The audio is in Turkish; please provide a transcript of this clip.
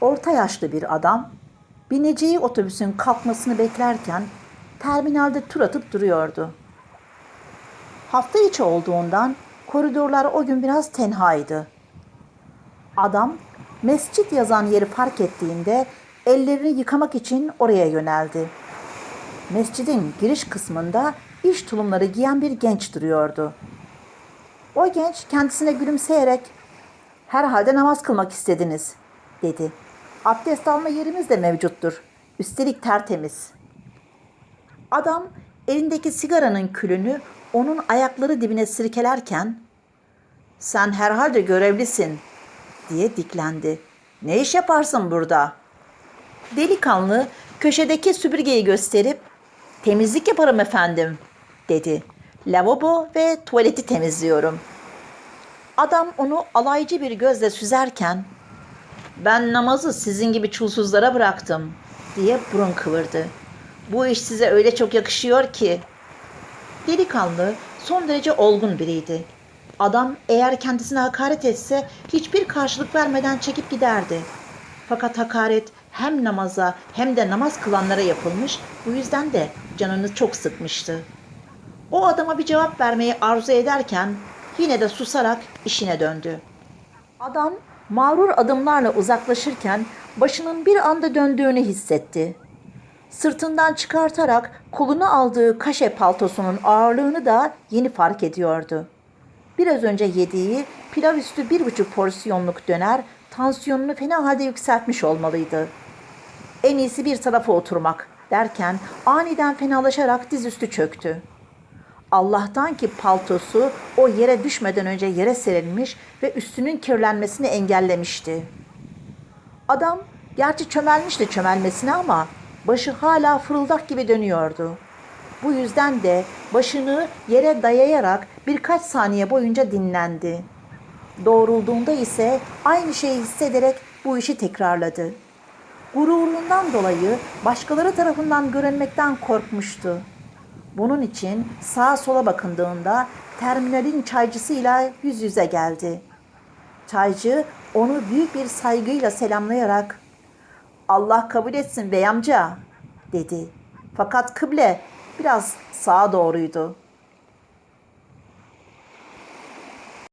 orta yaşlı bir adam bineceği otobüsün kalkmasını beklerken terminalde tur atıp duruyordu. Hafta içi olduğundan koridorlar o gün biraz tenhaydı. Adam mescit yazan yeri fark ettiğinde ellerini yıkamak için oraya yöneldi. Mescidin giriş kısmında iş tulumları giyen bir genç duruyordu. O genç kendisine gülümseyerek herhalde namaz kılmak istediniz dedi. Abdest alma yerimiz de mevcuttur. Üstelik tertemiz. Adam elindeki sigaranın külünü onun ayakları dibine sirkelerken sen herhalde görevlisin diye diklendi. Ne iş yaparsın burada? Delikanlı köşedeki süpürgeyi gösterip temizlik yaparım efendim dedi. Lavabo ve tuvaleti temizliyorum. Adam onu alaycı bir gözle süzerken ben namazı sizin gibi çulsuzlara bıraktım diye burun kıvırdı. Bu iş size öyle çok yakışıyor ki. Delikanlı son derece olgun biriydi. Adam eğer kendisine hakaret etse hiçbir karşılık vermeden çekip giderdi. Fakat hakaret hem namaza hem de namaz kılanlara yapılmış, bu yüzden de canını çok sıkmıştı. O adama bir cevap vermeyi arzu ederken yine de susarak işine döndü. Adam mağrur adımlarla uzaklaşırken başının bir anda döndüğünü hissetti. Sırtından çıkartarak koluna aldığı kaşe paltosunun ağırlığını da yeni fark ediyordu. Biraz önce yediği pilav üstü bir buçuk porsiyonluk döner tansiyonunu fena halde yükseltmiş olmalıydı. En iyisi bir tarafa oturmak derken aniden fenalaşarak dizüstü çöktü. Allah'tan ki paltosu o yere düşmeden önce yere serilmiş ve üstünün kirlenmesini engellemişti. Adam gerçi çömelmişti çömelmesine ama başı hala fırıldak gibi dönüyordu. Bu yüzden de başını yere dayayarak birkaç saniye boyunca dinlendi. Doğrulduğunda ise aynı şeyi hissederek bu işi tekrarladı. Gururundan dolayı başkaları tarafından görünmekten korkmuştu. Bunun için sağa sola bakındığında terminalin çaycısıyla yüz yüze geldi. Çaycı onu büyük bir saygıyla selamlayarak Allah kabul etsin bey amca dedi. Fakat kıble biraz sağa doğruydu.